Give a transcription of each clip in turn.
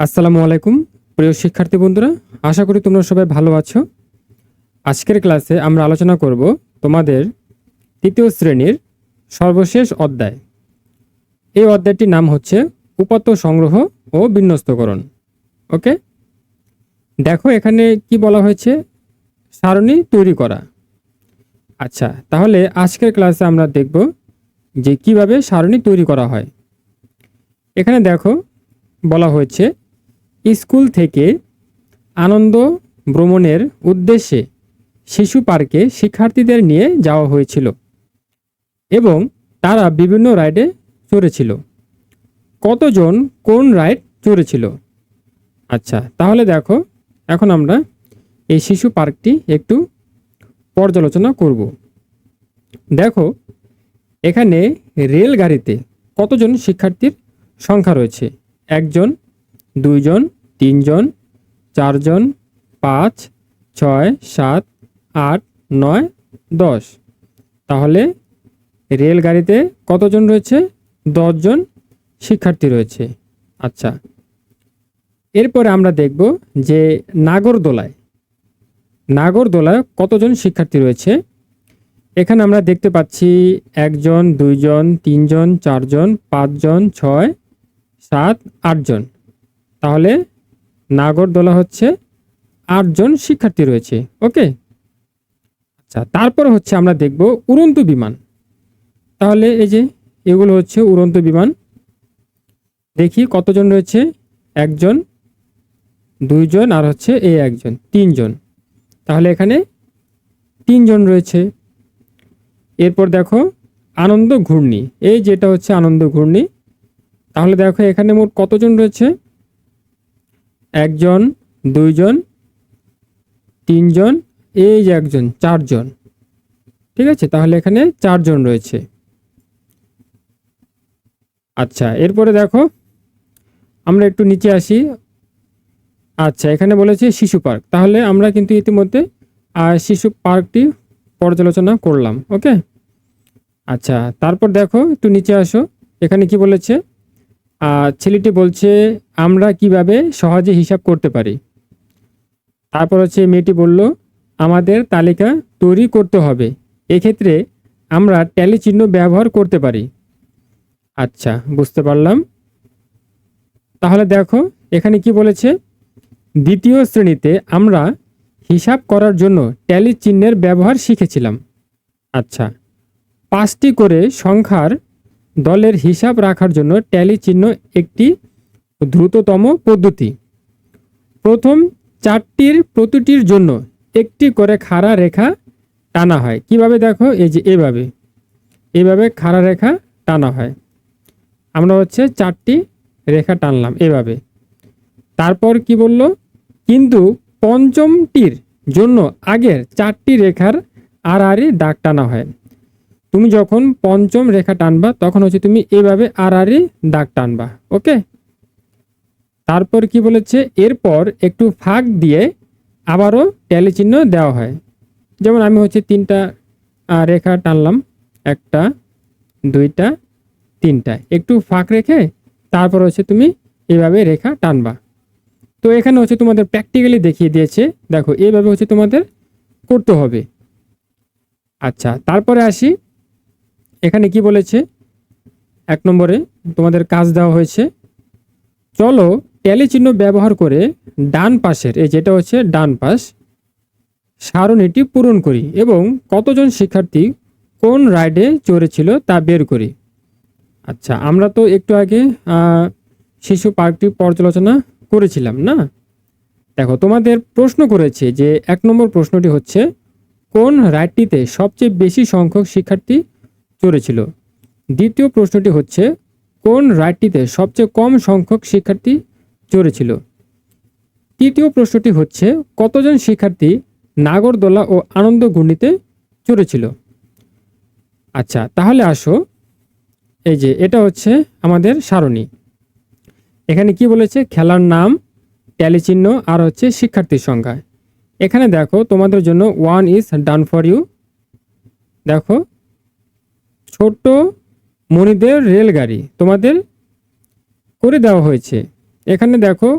আসসালামু আলাইকুম, প্রিয় শিক্ষার্থী বন্ধুরা, আশা করি তোমরা সবাই ভালো আছো। আজকের ক্লাসে আমরা আলোচনা করব তোমাদের তৃতীয় শ্রেণির সর্বশেষ অধ্যায়। এই অধ্যায়টির নাম হচ্ছে উপাত্ত সংগ্রহ ও বিন্যস্তকরণ। ওকে? দেখো এখানে কি বলা হয়েছে? সারণী তৈরি করা। আচ্ছা তাহলে আজকের ক্লাসে আমরা দেখব যে কীভাবে সারণী তৈরি করা হয়। এখানে দেখো বলা হয়েছে স্কুল থেকে আনন্দ ভ্রমণের উদ্দেশ্যে শিশু পার্কে শিক্ষার্থীদের নিয়ে যাওয়া হয়েছিল এবং তারা বিভিন্ন রাইডে চড়েছিল। কতজন কোন রাইড চড়েছিল? আচ্ছা তাহলে দেখো, এখন আমরা এই শিশু পার্কটি একটু পর্যালোচনা করব। দেখো, এখানে রেলগাড়িতে কতজন শিক্ষার্থীর সংখ্যা রয়েছে? একজন, দুইজন তিনজন, চারজন, পাঁচ, ছয়, সাত, আট, নয়, দশ। তাহলে রেলগাড়িতে কতজন রয়েছে? দশজন শিক্ষার্থী রয়েছে। আচ্ছা এরপরে আমরা দেখব যে নাগরদোলায় নাগরদোলায় কতজন শিক্ষার্থী রয়েছে? এখানে আমরা দেখতে পাচ্ছি একজন, দুইজন, তিনজন, চারজন, পাঁচজন, ছয়, সাত, আটজন। তাহলে নাগরদোলা হচ্ছে আটজন শিক্ষার্থী রয়েছে, ওকে? আচ্ছা তারপর হচ্ছে আমরা দেখব উড়ন্ত বিমান। তাহলে এই যে এগুলো হচ্ছে উড়ন্ত বিমান। দেখি কতজন রয়েছে? একজন, দুইজন, আর হচ্ছে এই একজন, তিনজন। তাহলে এখানে তিনজন রয়েছে। এরপর দেখো আনন্দ ঘূর্ণি। এই যেটা হচ্ছে আনন্দ ঘূর্ণি, তাহলে দেখো এখানে মোট কতজন রয়েছে? একজন, দুইজন, তিনজন, এই যে একজন, চারজন। ঠিক আছে? তাহলে এখানে চারজন রয়েছে। আচ্ছা এরপরে দেখো, আমরা একটু নিচে আসি। আচ্ছা এখানে বলেছে শিশু পার্ক। তাহলে আমরা কিন্তু ইতিমধ্যে শিশু পার্কটি পর্যালোচনা করলাম, ওকে? আচ্ছা তারপর দেখো, একটু নিচে আসো। এখানে কি বলেছে? ছেলেটি বলছে, আমরা কীভাবে সহজে হিসাব করতে পারি? তারপর হচ্ছে মেয়েটি বলল, আমাদের তালিকা তৈরি করতে হবে। এক্ষেত্রে আমরা ট্যালি চিহ্ন ব্যবহার করতে পারি। আচ্ছা বুঝতে পারলাম। তাহলে দেখো, এখানে কি বলেছে? দ্বিতীয় শ্রেণীতে আমরা হিসাব করার জন্য ট্যালি চিহ্নের ব্যবহার শিখেছিলাম। আচ্ছা পাঁচটি করে সংখ্যার দলের হিসাব রাখার জন্য ট্যালি চিহ্ন একটি দ্রুততম পদ্ধতি। প্রথম চারটির প্রতিটির জন্য একটি করে খাড়া রেখা টানা হয়। কীভাবে দেখো? এই যে এভাবে। এভাবে খাড়া রেখা টানা হয়। আমরা হচ্ছে চারটি রেখা টানলাম এভাবে। তারপর কি বলল? কিন্তু পঞ্চমটির জন্য আগের চারটি রেখার আড়াআড়ি দাগ টানা হয়। তুমি যখন পঞ্চম রেখা টানবা, তখন হচ্ছে তুমি এভাবে আড়াআড়ি দাগ টানবা, ওকে? তারপর কি বলেছে? এরপর একটু ফাঁক দিয়ে আবারও ট্যালি চিহ্ন দেওয়া হয়। যেমন আমি হচ্ছে তিনটা রেখা টানলাম, একটা, দুইটা, তিনটা। একটু ফাঁক রেখে তারপর হচ্ছে তুমি এভাবে রেখা টানবা। তো এখানে হচ্ছে তোমাদের প্র্যাকটিক্যালি দেখিয়ে দিয়েছে। দেখো এইভাবে হচ্ছে তোমাদের করতে হবে। আচ্ছা তারপরে আসি। এখানে কি বলেছে? এক নম্বরে তোমাদের কাজ দেওয়া হয়েছে। চলো ট্যালি চিহ্ন ব্যবহার করে ডান পাশের, এই যেটা হচ্ছে ডান পাশ, সারণীটি পূরণ করি এবং কতজন শিক্ষার্থী কোন রাইডে চড়েছিল তা বের করি। আচ্ছা আমরা তো একটু আগে শিশু পার্কটি পর্যালোচনা করেছিলাম, না? দেখো, তোমাদের প্রশ্ন করেছে যে এক নম্বর প্রশ্নটি হচ্ছে, কোন রাইডটিতে সবচেয়ে বেশি সংখ্যক শিক্ষার্থী চড়েছিল। দ্বিতীয় প্রশ্নটি হচ্ছে, কোন রাইডটিতে সবচেয়ে কম সংখ্যক শিক্ষার্থী চড়েছিল? তৃতীয় প্রশ্নটি হচ্ছে, কতজন শিক্ষার্থী নাগরদোলা ও আনন্দ ঘূর্ণিতে চড়েছিল? আচ্ছা তাহলে আসো। এই যে, এটা হচ্ছে আমাদের সারণী। এখানে কি বলেছে? খেলার নাম, ট্যালি চিহ্ন আর হচ্ছে শিক্ষার্থীর সংখ্যা। এখানে দেখো, তোমাদের জন্য one is done for you দেখো ছোট মনিদের রেলগাড়ি তোমাদের করে দেওয়া হয়েছে। এখানে দেখো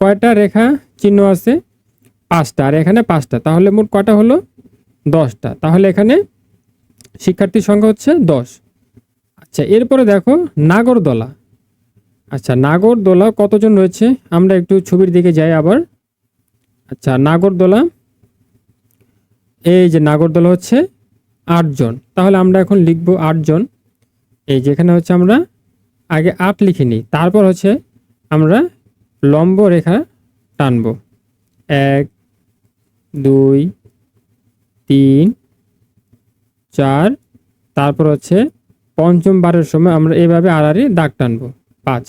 কয়টা রেখা চিহ্ন আছে? পাঁচটা। আর এখানে পাঁচটা। তাহলে মোট কয়টা হলো? দশটা। তাহলে এখানে শিক্ষার্থীর সংখ্যা হচ্ছে দশ। আচ্ছা এরপরে দেখো নাগরদোলা। আচ্ছা নাগরদোলা কতজন রয়েছে? আমরা একটু ছবির দিকে যাই আবার। আচ্ছা নাগরদোলা। এই যে নাগরদোলা হচ্ছে আটজন। তাহলে আমরা এখন লিখব আটজন। এই যেখানে হচ্ছে আমরা আগে আট লিখে নিই, তারপর হচ্ছে আমরা লম্ব রেখা টানব। এক, দুই, তিন, চার, তারপর হচ্ছে পঞ্চম বারের সময় আমরা এইভাবে আড়াআড়ি দাগ টানবো, পাঁচ।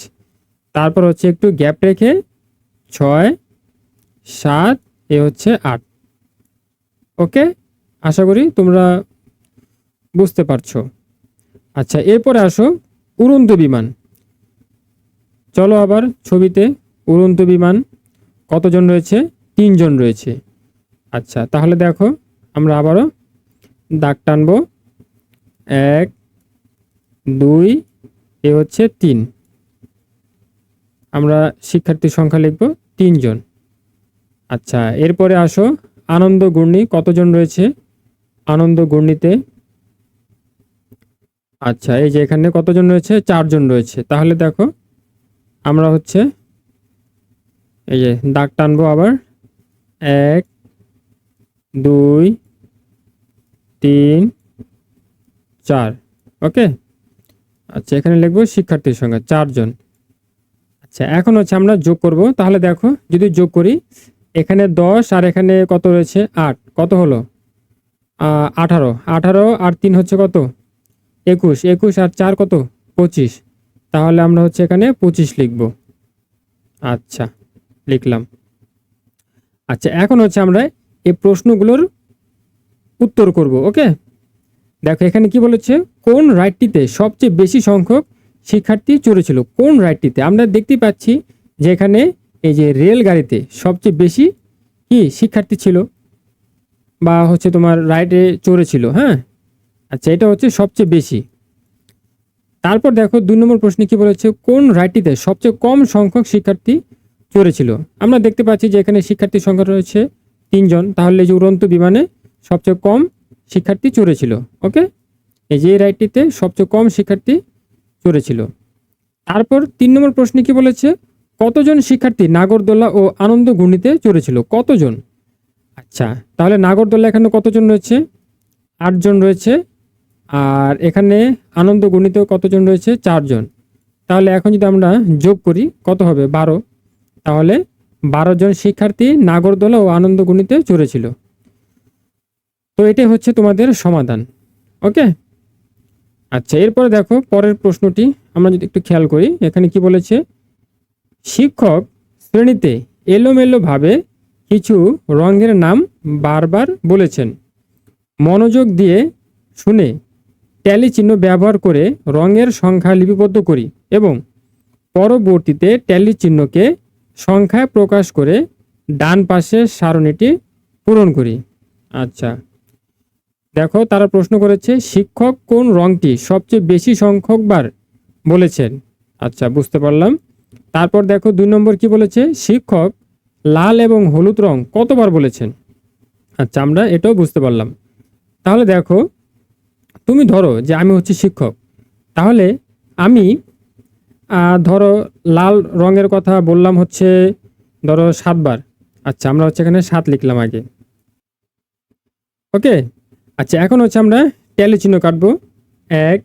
তারপর হচ্ছে একটু গ্যাপ রেখে ছয়, সাত, এ হচ্ছে আট। ওকে? আশা করি তোমরা বুঝতে পারছ? আচ্ছা এরপরে আসো, উড়ন্ত বিমান। চলো আবার ছবিতে, উড়ন্ত বিমান, কতজন রয়েছে? তিনজন রয়েছে। আচ্ছা তাহলে দেখো, আমরা আবারও দাগ টানবো। এক, দুই, এ হচ্ছে তিন। আমরা শিক্ষার্থীর সংখ্যা লিখব, তিনজন। আচ্ছা এরপরে আসো, আনন্দ ঘূর্ণি, কতজন রয়েছে? আনন্দ ঘূর্ণিতে আচ্ছা এই যে এখানে কতজন রয়েছে? চারজন রয়েছে। তাহলে দেখো, আমরা হচ্ছে এই যে দাগ টানবো আবার। এক, দুই, তিন, চার। ওকে? আচ্ছা এখানে লিখব শিক্ষার্থীর সংখ্যা, চারজন। আচ্ছা এখন হচ্ছে আমরা যোগ করব। তাহলে দেখো, যদি যোগ করি, এখানে দশ আর এখানে কত রয়েছে? আট। কত হলো? আঠারো। আঠারো আর তিন হচ্ছে কত? একুশ একুশ আর চার কত? পঁচিশ। তাহলে আমরা হচ্ছে এখানে পঁচিশ লিখব। আচ্ছা লিখলাম। আচ্ছা এখন হচ্ছে আমরা এই প্রশ্নগুলোর উত্তর করব, ওকে? দেখো, এখানে কি বলেছে? কোন রাইডটিতে সবচেয়ে বেশি সংখ্যক শিক্ষার্থী চড়েছিল? কোন রাইডটিতে আমরা দেখতে পাচ্ছি যে এখানে এই যে রেলগাড়িতে সবচেয়ে বেশি কি শিক্ষার্থী ছিল? বা হচ্ছে তোমার রাইডে চড়েছিল হ্যাঁ? আচ্ছা এটা হচ্ছে সবচেয়ে বেশি। তারপর দেখো দুই নম্বর প্রশ্নে কি বলেছে, কোন রাইডটিতে সবচেয়ে কম সংখ্যক শিক্ষার্থী চড়েছিল? আমরা দেখতে পাচ্ছি যে এখানে শিক্ষার্থীর সংখ্যা রয়েছে তিনজন, তাহলে যে উড়ন্ত বিমানে সবচেয়ে কম শিক্ষার্থী চড়েছিল, ওকে? এই যে এই রাইডটিতে সবচেয়ে কম শিক্ষার্থী চড়েছিল। তারপর তিন নম্বর প্রশ্নে কি বলেছে, কতজন শিক্ষার্থী নাগরদোলা ও আনন্দ ঘূর্ণিতে চড়েছিল? কতজন? আচ্ছা তাহলে নাগরদোলা এখানে কতজন রয়েছে? আটজন রয়েছে। আর এখানে আনন্দ গণিতেও কতজন রয়েছে? চারজন। তাহলে এখন যদি আমরা যোগ করি, কত হবে? বারো। তাহলে বারো জন শিক্ষার্থী নাগরদোলা ও আনন্দ গণিতে চড়েছিল। তো এটাই হচ্ছে তোমাদের সমাধান। ওকে? আচ্ছা এরপরে দেখো পরের প্রশ্নটি। আমরা যদি একটু খেয়াল করি, এখানে কি বলেছে? শিক্ষক শ্রেণীতে এলোমেলোভাবে কিছু রঙের নাম বারবার বলেছেন। মনোযোগ দিয়ে শুনে ট্যালি চিহ্ন ব্যবহার করে রঙের সংখ্যা লিপিবদ্ধ করি এবং পরবর্তীতে ট্যালি চিহ্নকে সংখ্যায় প্রকাশ করে ডান পাশের সারণীটি পূরণ করি। আচ্ছা। দেখো, তারা প্রশ্ন করেছে, শিক্ষক কোন রংটি সবচেয়ে বেশি সংখ্যকবার বলেছেন? আচ্ছা বুঝতে পারলাম। তারপর দেখো, দুই নম্বর কি বলেছে? শিক্ষক লাল এবং হলুদ রং কতবার বলেছেন? আচ্ছা আমরা এটাও বুঝতে পারলাম। তাহলে দেখো তুমি ধরো যে আমি হচ্ছে শিক্ষক, তাহলে আমি ধরো লাল রঙের কথা বললাম হচ্ছে ধরো সাতবার। আচ্ছা আমরা হচ্ছে এখানে সাত লিখলাম আগে। ওকে? আচ্ছা এখন হচ্ছে আমরা ট্যালি চিহ্ন কাটবো। এক,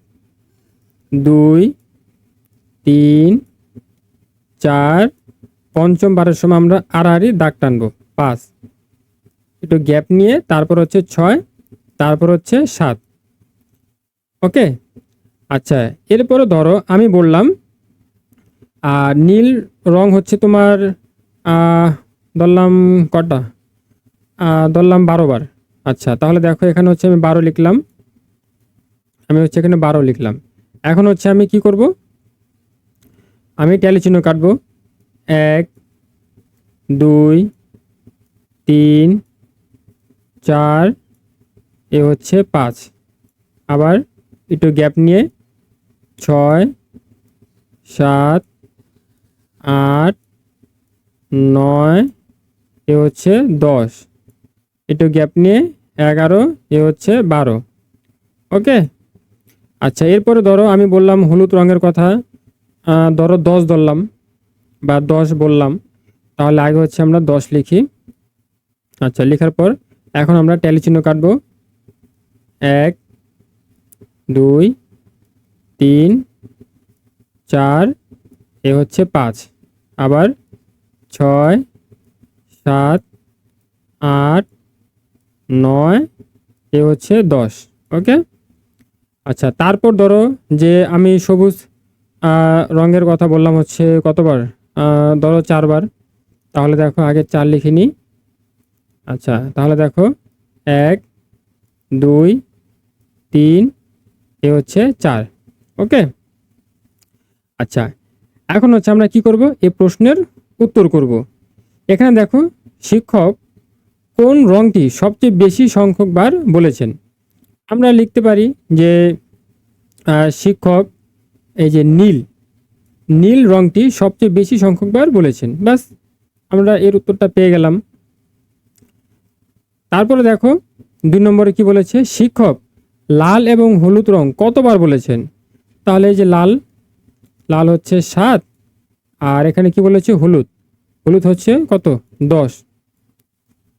দুই, তিন, চার, পঞ্চম বারের সময় আমরা আড়াআড়ি দাগ টানবো, পাঁচ। একটু গ্যাপ নিয়ে তারপর হচ্ছে ছয়, তারপর হচ্ছে সাত। ওকে? আচ্ছা এরপরে ধরো আমি বললাম আর নীল রং হচ্ছে তোমার ধরলাম কটা? ধরলাম বারো বার। আচ্ছা তাহলে দেখো এখানে হচ্ছে আমি বারো লিখলাম। আমি হচ্ছে এখানে বারো লিখলাম। এখন হচ্ছে আমি কি করব? আমি ট্যালি চিহ্ন কাটবো। এক, দুই, তিন, চার, এ হচ্ছে পাঁচ। আবার একটু গ্যাপ নিয়ে ছয়, সাত, আট, নয়, এ হচ্ছে দশ। একটু গ্যাপ নিয়ে এগারো, এ হচ্ছে বারো। ওকে? আচ্ছা এরপরে ধরো আমি বললাম হলুদ রঙের কথা। ধরো দশ ধরলাম বা দশ বললাম। তাহলে আগে হচ্ছে আমরা দশ লিখি। আচ্ছা লেখার পর এখন আমরা ট্যালি চিহ্ন কাটবো। এক দুই, তিন, চার, এ হচ্ছে পাঁচ। আবার ছয়, সাত, আট, নয়, এ হচ্ছে দশ। ওকে? আচ্ছা তারপর ধরো যে আমি সবুজ রঙের কথা বললাম হচ্ছে কতবার? ধরো চারবার। তাহলে দেখো আগে চার লিখে নিই। আচ্ছা তাহলে দেখো এক, দুই, তিন এ হচ্ছে চার, ওকে? আচ্ছা এখন হচ্ছে আমরা কি করব? এই প্রশ্নের উত্তর করব। এখানে দেখো, শিক্ষক কোন রংটি সবচেয়ে বেশি সংখ্যকবার বলেছেন? আমরা লিখতে পারি যে শিক্ষক, এই যে নীল নীল রংটি সবচেয়ে বেশি সংখ্যকবার বলেছেন। ব্যাস, আমরা এর উত্তরটা পেয়ে গেলাম। তারপরে দেখো, দুই নম্বরে কি বলেছে? শিক্ষক লাল এবং হলুদ রং কতবার বলেছেন? তাহলে এই যে লাল লাল হচ্ছে সাত, আর এখানে কি বলেছে? হলুদ। হলুদ হচ্ছে কত? দশ।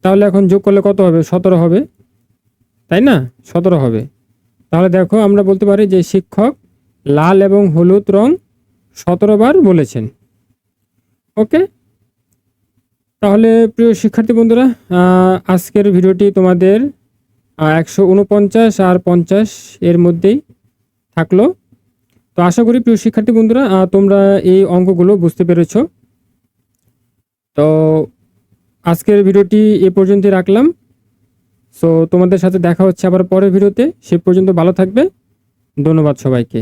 তাহলে এখন যোগ করলে কত হবে? সতেরো হবে। তাই না? সতেরো হবে। তাহলে দেখো, আমরা বলতে পারি যে শিক্ষক লাল এবং হলুদ রং সতেরো বার বলেছেন। ওকে? তাহলে প্রিয় শিক্ষার্থী বন্ধুরা আজকের ভিডিওটি তোমাদের একশো উনপঞ্চাশ আর পঞ্চাশ এর মধ্যেই থাকল। তো আশা করি প্রিয় শিক্ষার্থী বন্ধুরা তোমরা এই অঙ্কগুলো বুঝতে পেরেছ। তো আজকের ভিডিওটি এ পর্যন্তই রাখলাম। সো তোমাদের সাথে দেখা হচ্ছে আবার পরের ভিডিওতে। সে পর্যন্ত ভালো থাকবে। ধন্যবাদ সবাইকে।